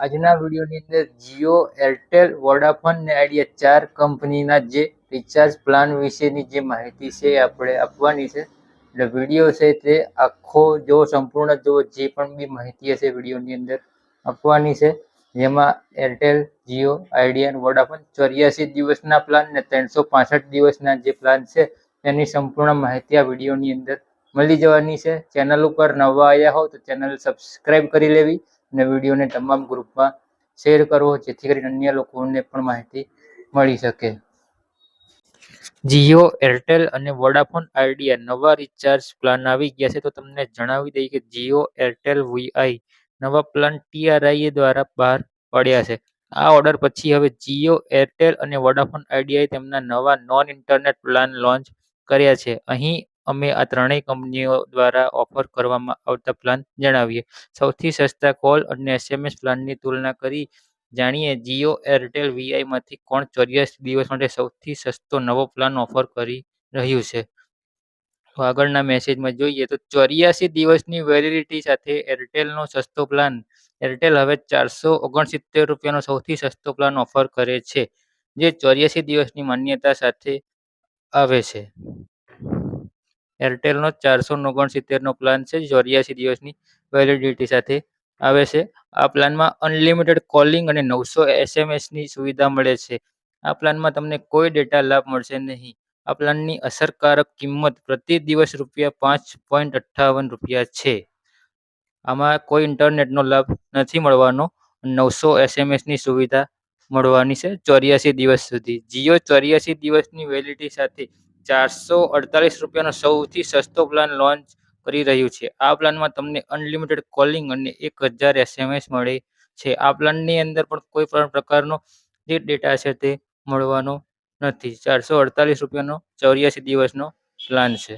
આજના વિડીયોની અંદર જીઓ, એરટેલ, વોડાફોન ને આઈડિયા ચાર કંપનીના જે રિચાર્જ પ્લાન વિશેની જે માહિતી છે એ આપણે આપવાની છે. એટલે વીડિયો છે તે આખો જો સંપૂર્ણ જો જે પણ બી માહિતી હશે વિડીયોની અંદર આપવાની છે. જેમાં એરટેલ, જીઓ, આઈડિયા અને વોડાફોન ચોર્યાસી દિવસના પ્લાન ને ત્રણસો પાસઠ દિવસના જે પ્લાન છે તેની સંપૂર્ણ માહિતી આ વિડીયોની અંદર મળી જવાની છે. ચેનલ ઉપર નવા આવ્યા હો તો ચેનલ સબસ્ક્રાઈબ કરી લેવી. અને વિડીયોને તમામ ગ્રુપમાં શેર કરવો જેથી કરીને અન્ય લોકોને પણ માહિતી મળી શકે. જીઓ, એરટેલ અને વોડાફોન આઈડિયા નવા રિચાર્જ પ્લાન આવી ગયા છે. તો તમને જણાવી દઈએ કે જીઓ, એરટેલ વીઆઈ નવા પ્લાન ટીઆરઆઈએ દ્વારા બહાર પાડ્યા છે. આ ઓર્ડર પછી હવે જીઓ, એરટેલ અને વોડાફોન આઈડિયાએ તેમના નવા નોન ઇન્ટરનેટ પ્લાન લોન્ચ કર્યા છે. અહીં અમે આ ત્રણેય કંપનીઓ દ્વારા ઓફર કરવામાં આવતા પ્લાન જણાવીએ. સૌથી સસ્તા કોલ અને એસએમએસ પ્લાનની તુલના કરી જાણીએ જીઓ એરટેલ વીઆઈમાંથી કોણ ચોર્યાસી દિવસ માટે સૌથી સસ્તો નવો પ્લાન ઓફર કરી રહ્યું છે. તો આગળના મેસેજમાં જોઈએ તો ચોર્યાસી દિવસની વેલિડિટી સાથે એરટેલનો સસ્તો પ્લાન. એરટેલ હવે ચારસો ઓગણસિત્તેર રૂપિયાનો સૌથી સસ્તો પ્લાન ઓફર કરે છે, જે ચોર્યાસી દિવસની માન્યતા સાથે આવે છે. એરટેલનો ચારસો ઓગણસિત્તેરનો પ્લાન છે, ચોર્યાસી દિવસની વેલિડિટી સાથે આવે છે. આ પ્લાનમાં અનલિમિટેડ કોલિંગ અને નવસો એસએમએસની સુવિધા મળે છે. આ પ્લાનમાં તમને કોઈ ડેટા લાભ મળશે નહીં. આ પ્લાનની અસરકારક કિંમત પ્રતિ દિવસ રૂપિયા પાંચ પોઈન્ટ અઠ્ઠાવન રૂપિયા છે. આમાં કોઈ ઇન્ટરનેટનો લાભ નથી મળવાનો. નવસો એસએમએસની સુવિધા મળવાની છે ચોર્યાસી દિવસ સુધી. જીઓ ચોર્યાસી દિવસની વેલિડિટી સાથે ચારસો અડતાલીસ રૂપિયાનો સૌથી સસ્તો પ્લાન લોન્ચ કરી રહ્યું છે. આ પ્લાનમાં તમને અનલિમિટેડ કોલિંગ અને એક હજાર એસએમએસ મળે છે. આ પ્લાનની અંદર પણ કોઈ પણ પ્રકારનો જે ડેટા છે તે મળવાનો નથી. ચારસો અડતાલીસ રૂપિયાનો ચોર્યાસી દિવસનો પ્લાન છે.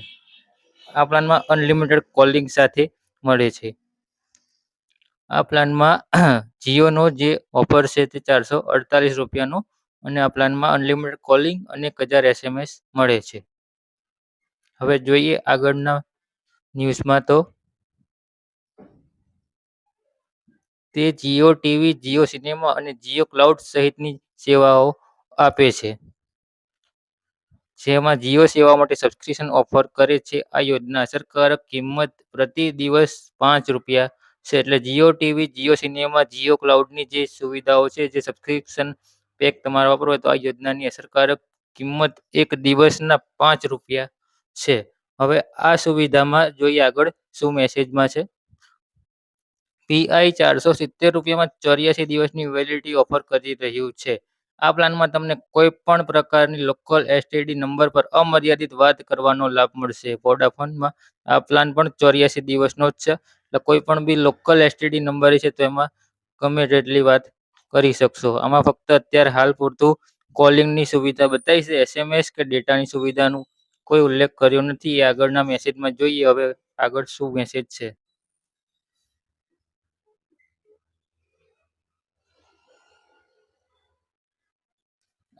આ પ્લાનમાં અનલિમિટેડ કોલિંગ સાથે મળે છે. આ પ્લાનમાં જીઓનો જે ઓફર છે તે ચારસો અડતાલીસ રૂપિયાનો અને આ પ્લાનમાં અનલિમિટેડ કોલિંગ અને એક હજાર એસએમએસ મળે છે. હવે જોઈએ આગળના ન્યૂઝમાં તો. તે જીઓ ટીવી, જીઓ સિનેમા અને જીઓ ક્લાઉડ સહિતની સેવાઓ આપે છે. જેમાં જીઓ સેવા માટે સબસ્ક્રિપ્શન ઓફર કરે છે. આ યોજના અસરકારક કિંમત પ્રતિ દિવસ પાંચ રૂપિયા છે. એટલે જીઓ ટીવી, જીઓ સિનેમા, જીઓ ક્લાઉડની જે સુવિધાઓ છે, જે સબસ્ક્રિપ્શન પેક તમારે વાપરવો હોય તો આ યોજનાની અસરકારક કિંમત એક દિવસના પાંચ રૂપિયા છે. હવે આ સુવિધામાં જોઈએ આગળ શું મેસેજમાં છે. પીઆઈ ચારસો સિત્તેર રૂપિયામાં ચોર્યાસી દિવસની વેલિડિટી ઓફર કરી રહ્યું છે. આ પ્લાનમાં તમને કોઈ પણ પ્રકારની લોકલ એસટીડી નંબર પર અમર્યાદિત વાત કરવાનો લાભ મળશે. વોડાફોનમાં આ પ્લાન પણ ચોર્યાસી દિવસનો જ છે. એટલે કોઈ પણ બી લોકલ એસટીડી નંબર છે તો એમાં ગમે તેટલી વાત કરી શકશો. આમાં ફક્ત અત્યારે હાલ પૂરતું કોલિંગની સુવિધા બતાવી છે. એસએમએસ કે ડેટાની સુવિધાનું કોઈ ઉલ્લેખ કર્યો નથી. એ આગળના મેસેજમાં જોઈએ. હવે આગળ શું મેસેજ છે?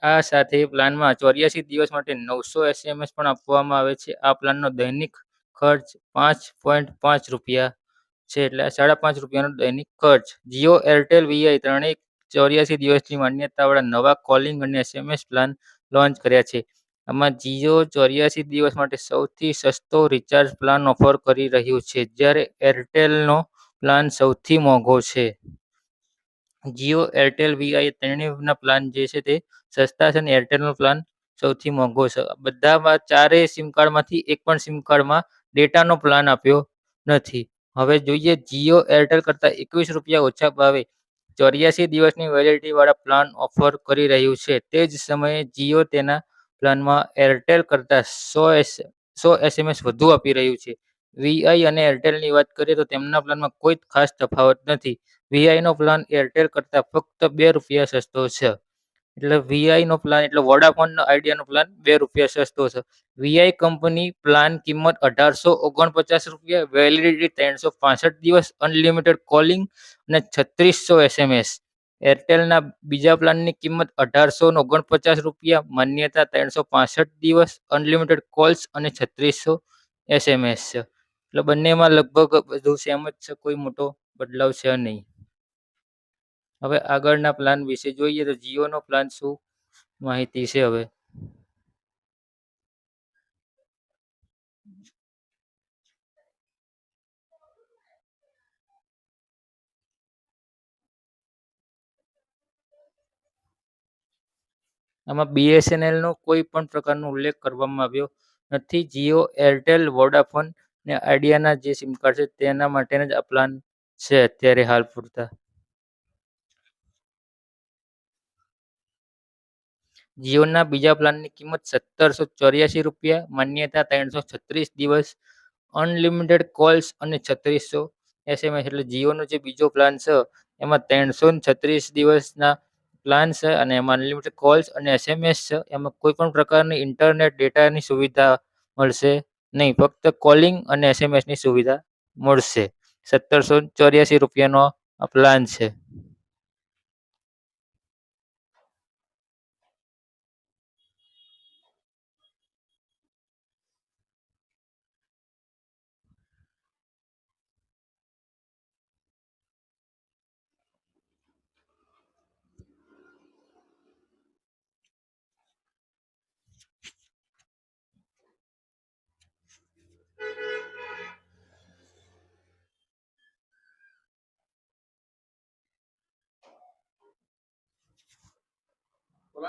આ સાથે પ્લાનમાં ચોર્યાસી દિવસ માટે નવસો એસએમએસ પણ આપવામાં આવે છે. આ પ્લાનનો દૈનિક ખર્ચ પાંચ પોઈન્ટ પાંચ રૂપિયા છે. એટલે સાડા પાંચ રૂપિયાનો દૈનિક ખર્ચ. જીઓ એરટેલ વીઆઈ ત્રણેય ચોર્યાસી દિવસની માન્યતાવાળા નવા કોલિંગ અને એસએમએસ પ્લાન લોન્ચ કર્યા છે. આમાં જીઓ ચોર્યાસી દિવસ માટે સૌથી સસ્તો રિચાર્જ પ્લાન ઓફર કરી રહ્યું છે, જ્યારે એરટેલનો પ્લાન સૌથી મોંઘો છે. જીઓ એરટેલ વીઆઈ ત્રણેયના પ્લાન જે છે તે સસ્તા છે અને એરટેલનો પ્લાન સૌથી મોંઘો છે. બધામાં ચારેય સિમ કાર્ડમાંથી એક પણ સિમ કાર્ડમાં ડેટાનો પ્લાન આપ્યો નથી. હવે જોઈએ જીઓ એરટેલ કરતાં એકવીસ રૂપિયા ઓછા ભાવે ચોર્યાસી દિવસની વેલિડિટીવાળા પ્લાન ઓફર કરી રહ્યું છે. તે જ સમયે જીઓ તેના પ્લાનમાં એરટેલ કરતાં સો એસ, સો એસએમએસ વધુ આપી રહ્યું છે. વીઆઈ અને એરટેલની વાત કરીએ તો તેમના પ્લાનમાં કોઈ ખાસ તફાવત નથી. વીઆઈનો પ્લાન એરટેલ કરતાં ફક્ત બે રૂપિયા સસ્તો છે. એટલે વીઆઈનો પ્લાન એટલે વોડાફોનનો આઈડિયાનો પ્લાન બે રૂપિયા સસ્તો છે. વીઆઈ કંપની પ્લાન કિંમત અઢારસો ઓગણપચાસ રૂપિયા વેલિડિટી ત્રણસો પાસઠ દિવસ અનલિમિટેડ કોલિંગ અને છત્રીસો એસએમએસ એરટેલના બીજા પ્લાનની કિંમત અઢારસો ઓગણપચાસ રૂપિયા, માન્યતા ત્રણસો પાસઠ દિવસ અનલિમિટેડ કોલ્સ અને છત્રીસો એસએમએસ છે. એટલે બંનેમાં લગભગ બધું સેમ જ છે, કોઈ મોટો બદલાવ છે નહીં. હવે આગળના પ્લાન વિશે જોઈએ તો જીઓનો પ્લાન શું? માહિતી છે હવે. આમાં બીએસએનએલ નો કોઈ પણ પ્રકારનો ઉલ્લેખ કરવામાં આવ્યો નથી. જીઓ એરટેલ વોડાફોન ને આઈડિયાના જે સિમ કાર્ડ છે તેના માટેના જ આ પ્લાન છે અત્યારે હાલ પૂરતા. જીઓના બીજા પ્લાનની કિંમત સત્તરસો ચોર્યાસી રૂપિયા, માન્યતા ત્રણસો છત્રીસ દિવસ, અનલિમિટેડ કોલ્સ અને છત્રીસો એસએમએસ. એટલે જીઓનો જે બીજો પ્લાન છે, એમાં ત્રણસો છત્રીસ દિવસના પ્લાન છે અને એમાં અનલિમિટેડ કોલ્સ અને એસએમએસ છે. એમાં કોઈ પણ પ્રકારની ઇન્ટરનેટ ડેટાની સુવિધા મળશે નહીં. ફક્ત કોલિંગ અને એસએમએસની સુવિધા મળશે. સત્તરસો ચોર્યાસી રૂપિયાનો આ પ્લાન છે. તો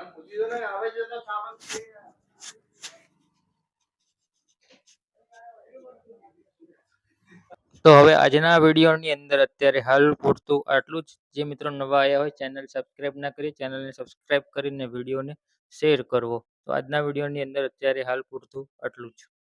હવે આજના વિડીયોની અંદર અત્યારે હાલ પૂરતું આટલું જ. જે મિત્રો નવા આવ્યા હોય, ચેનલ સબસ્ક્રાઇબ ના કરી, ચેનલને સબસ્ક્રાઇબ કરીને વિડીયોને શેર કરવો. તો આજના વિડીયોની અંદર અત્યારે હાલ પૂરતું આટલું જ.